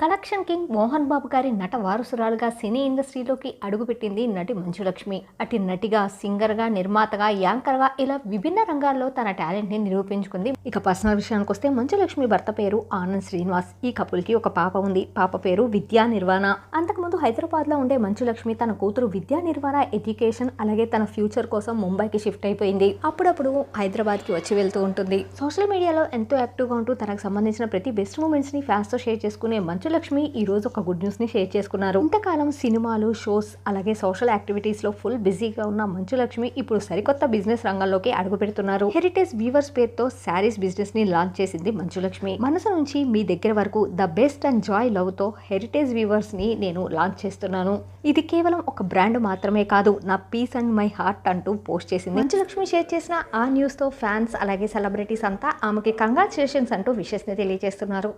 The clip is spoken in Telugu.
కలెక్షన్ కింగ్ మోహన్ బాబు గారి నట వారసురాలుగా సినీ ఇండస్ట్రీలోకి అడుగుపెట్టింది నటి మంచులక్ష్మి అటు నటిగా సింగర్గా నిర్మాతగా యాంకర్గా ఇలా విభిన్న రంగాల్లో తన టాలెంట్ని నిరూపించుకుంది. ఇక పర్సనల్ విషయానికి వస్తే మంచులక్ష్మి భర్త పేరు ఆనంద్ శ్రీనివాస్. ఈ కపుల్కి ఒక పాప ఉంది. పాప పేరు విద్యా నిర్వాణ. అంతకు హైదరాబాద్లో ఉండే మంచులక్ష్మి తన కూతురు విద్యా నిర్వహణ ఎడ్యుకేషన్ అలాగే తన ఫ్యూచర్ కోసం ముంబైకి షిఫ్ట్ అయిపోయింది. అప్పుడప్పుడు హైదరాబాద్కి వచ్చి వెళ్తూ ఉంటుంది. సోషల్ మీడియాలో ఎంతో యాక్టివ్గా ఉంటూ తనకు సంబంధించిన ప్రతి బెస్ట్ మూమెంట్స్ని ఫ్యాన్స్తో షేర్ చేసుకునే మంచులక్ష్మి ఈ రోజు ఒక గుడ్ న్యూస్ని షేర్ చేసుకున్నారు. ఇంతకాలం సినిమాలు షోస్ అలాగే సోషల్ యాక్టివిటీస్లో ఫుల్ బిజీగా ఉన్న మంచులక్ష్మి ఇప్పుడు సరికొత్త బిజినెస్ రంగంలోకి అడుగు పెడుతున్నారు. హెరిటేజ్ వీవర్స్ పేరుతో శారీస్ బిజినెస్ని లాంచ్ చేసింది మంచులక్ష్మి. మనసు నుంచి మీ దగ్గర వరకు ద బెస్ట్ అండ్ జాయ్ లవ్తో హెరిటేజ్ వీవర్స్ని నేను లాంచ్ చేస్తున్నాను. ఇది కేవలం ఒక బ్రాండ్ మాత్రమే కాదు నా పీస్ అండ్ మై హార్ట్ అంటూ పోస్ట్ చేసింది. మంచులక్ష్మి షేర్ చేసిన ఆ న్యూస్తో ఫ్యాన్స్ అలాగే సెలబ్రిటీస్ అంతా ఆమెకి కంగ్రాచులేషన్స్ అంటూ విషెస్ని తెలియజేస్తున్నారు.